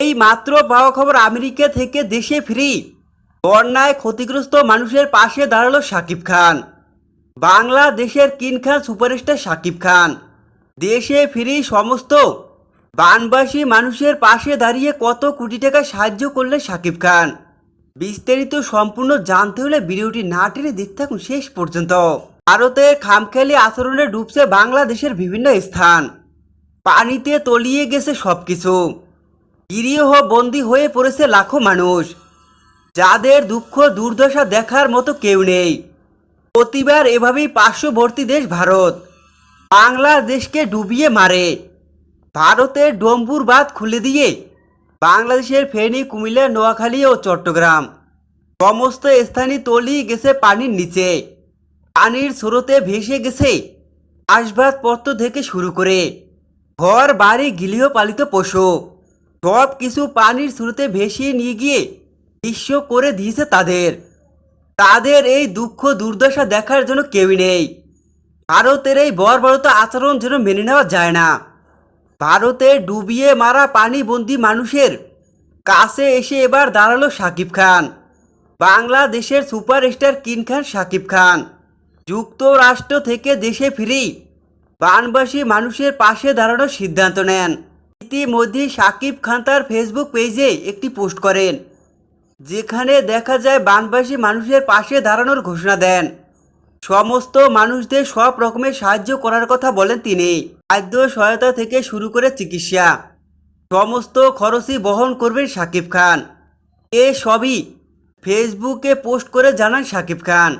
এই মাত্র পাওয়া খবর আমেরিকা থেকে দেশে ফিরি বন্যায় ক্ষতিগ্রস্ত মানুষের পাশে দাঁড়াল শাকিব খান। বাংলাদেশের কিন খান সুপারস্টার শাকিব খান। দেশে ফিরি সমস্ত বানবাসী মানুষের পাশে দাঁড়িয়ে কত কোটি টাকা সাহায্য করলেন শাকিব খান। বিস্তারিত সম্পূর্ণ জানতে হলে ভিডিওটি না টেনে দেখতে থাকুন শেষ পর্যন্ত। ভারতের খামখেয়ালি আচরণে ডুবছে বাংলাদেশের বিভিন্ন স্থান। পানিতে তলিয়ে গেছে সবকিছু। গিরিহ বন্দী হয়ে পড়েছে লাখো মানুষ। যাদের দুঃখ দুর্দশা দেখার মতো কেউ নেই। প্রতিবার এভাবেই পার্শ্ববর্তী দেশ ভারত বাংলাদেশকে ডুবিয়ে মারে। ভারতের ডম্বুর বাঁধ খুলে দিয়ে বাংলাদেশের ফেনী, কুমিল্লা, নোয়াখালী ও চট্টগ্রাম সমস্ত স্থানই তলিয়ে গেছে পানির নিচে। পানির স্রোতে ভেসে গেছে আসবাবপত্র থেকে শুরু করে ঘর, বাড়ি, গৃহপালিত পশু। সব কিছু পানির স্রোতে ভেসিয়ে নিয়ে গিয়ে নিঃস্ব করে দিয়েছে তাদের। তাদের এই দুঃখ দুর্দশা দেখার জন্য কেউই নেই। ভারতের এই বর্বরতা আচরণ যেন মেনে নেওয়া যায় না। ভারতে ডুবিয়ে মারা পানিবন্দি মানুষের কাছে এসে এবার দাঁড়াল শাকিব খান। বাংলাদেশের সুপারস্টার কিন খান শাকিব খান। যুক্তরাষ্ট্র থেকে দেশে ফিরি বানবাসী মানুষের পাশে দাঁড়ানোর সিদ্ধান্ত নেন। ইতিমধ্যে শাকিব খান তার ফেসবুক পেজে একটি পোস্ট করেন, যেখানে দেখা যায় বানবাসী মানুষের পাশে দাঁড়ানোর ঘোষণা দেন। সমস্ত মানুষদের সব রকমের সাহায্য করার কথা বলেন তিনি। খাদ্য সহায়তা থেকে শুরু করে চিকিৎসা। সমস্ত খরচই বহন করবেন শাকিব খান। এ সবই ফেসবুকে পোস্ট করে জানান শাকিব খান।